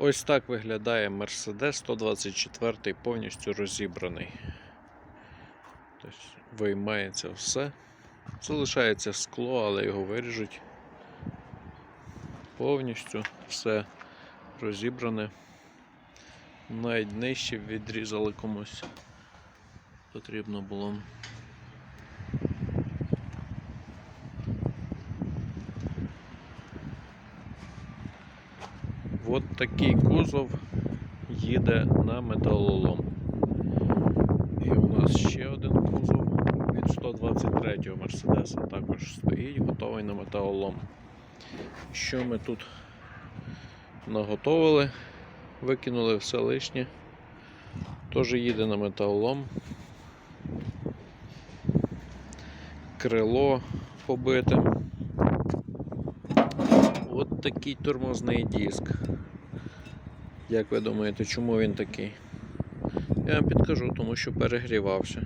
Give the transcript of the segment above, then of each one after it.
Ось так виглядає Mercedes 124 повністю розібраний. Тобто виймається все. Залишається скло, але його виріжуть. Повністю все розібране. Навіть нижче відрізали комусь. Потрібно було. От такий кузов їде на металолом. І у нас ще один кузов від 123-го Мерседеса також стоїть, готовий на металолом. Що ми тут наготовили, викинули все лишнє. Теж їде на металолом. Крило побите. От такий тормозний диск. Як ви думаєте, чому він такий? Я вам підкажу, тому що перегрівався.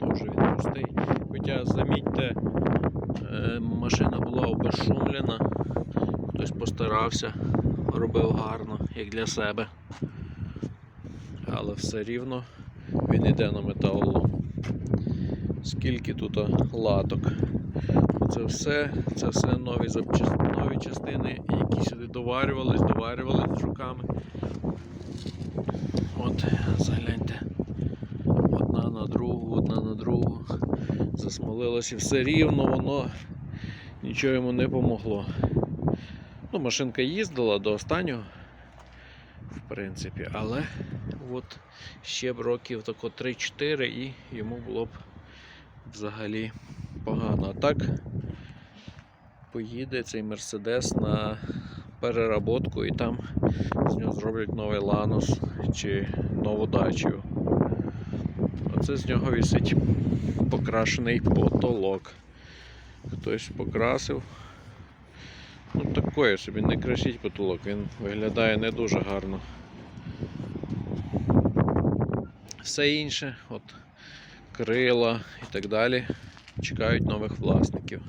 Дуже він пустий. Хоча, замітьте, е, машина була обезшумлена, хтось постарався, робив гарно, як для себе. Але все рівно він йде на металолом. Скільки тут латок. Це все, це все нові, нові частини, які сюди доварювались, доварювались руками. От, загляньте. Одна на другу, одна на другу. Засмолилось і все рівно, воно нічого йому не помогло. Ну, машинка їздила до останнього, в принципі, але от ще б років тако 3-4 і йому було б взагалі погано. А так поїде цей Мерседес на переработку і там з нього зроблять новий Ланос чи нову дачу. Оце з нього висить покрашений потолок. Хтось покрасив. Ну такої собі, не красіть потолок, він виглядає не дуже гарно. Все інше, от крила і так далі, чекають нових власників.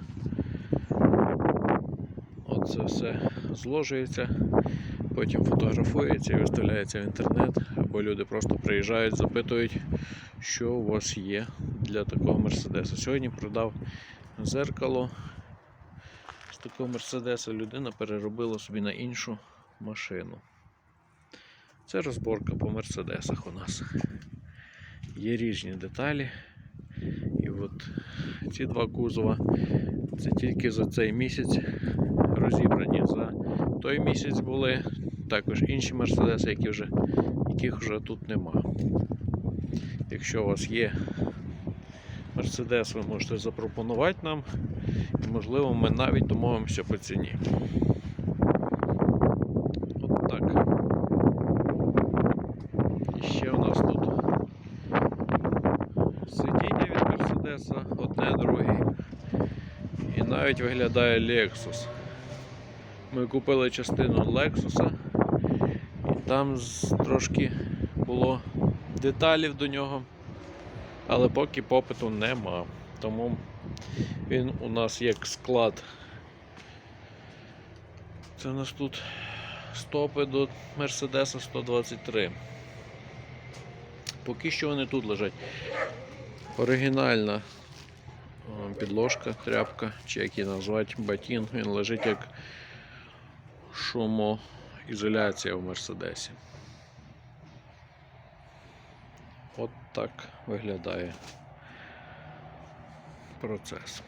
От це все зложується, потім фотографується і виставляється в інтернет, або люди просто приїжджають, запитують, що у вас є для такого Мерседеса. Сьогодні продав зеркало з такого Мерседеса, людина переробила собі на іншу машину. Це розборка по Мерседесах у нас. Є різні деталі. І от ці два кузова це тільки за цей місяць розібрані. За той місяць були також інші мерседеси, які вже, яких вже тут нема. Якщо у вас є мерседес, ви можете запропонувати нам, і можливо ми навіть домовимося по ціні. От так. І ще у нас тут сидіння від Одне друге. І навіть виглядає Lexus. Ми купили частину Lexus, і там трошки було деталів до нього, але поки попиту нема. Тому він у нас як склад. Це у нас тут стопи до Мерседеса 123. Поки що вони тут лежать. Оригінальна підложка, тряпка, чи як її назвати, батін, він лежить як шумоізоляція в Мерседесі. От так виглядає процес.